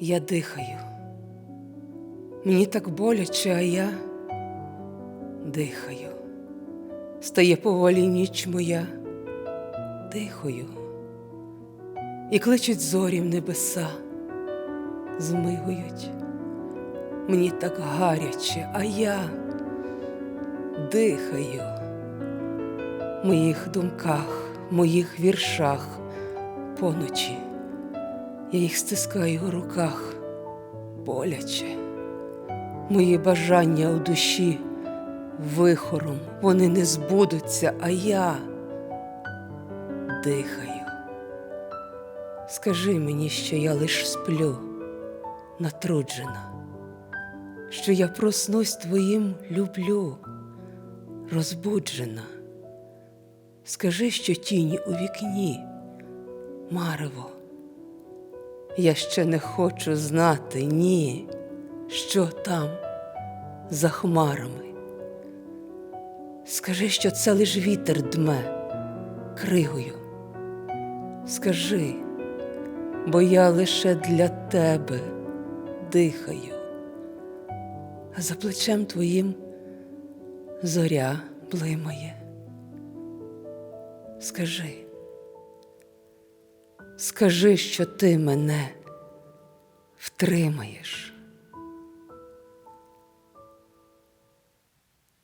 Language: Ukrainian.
Я дихаю. Мені так боляче, а я дихаю. Стає поволі ніч моя, дихаю. І кличуть зорі в небеса, змигують. Мені так гаряче, а я дихаю. В моїх думках, моїх віршах поночі. Я їх стискаю у руках боляче. Мої бажання у душі вихором вони не збудуться, а я дихаю. Скажи мені, що я лиш сплю, натруджена, що я проснусь твоїм люблю, розбуджена. Скажи, що тіні у вікні, марево. Я ще не хочу знати, ні, що там за хмарами. Скажи, що це лиш вітер дме кригою. Скажи, бо я лише для тебе дихаю, а за плечем твоїм зоря блимає. Скажи, скажи, що ти мене втримаєш.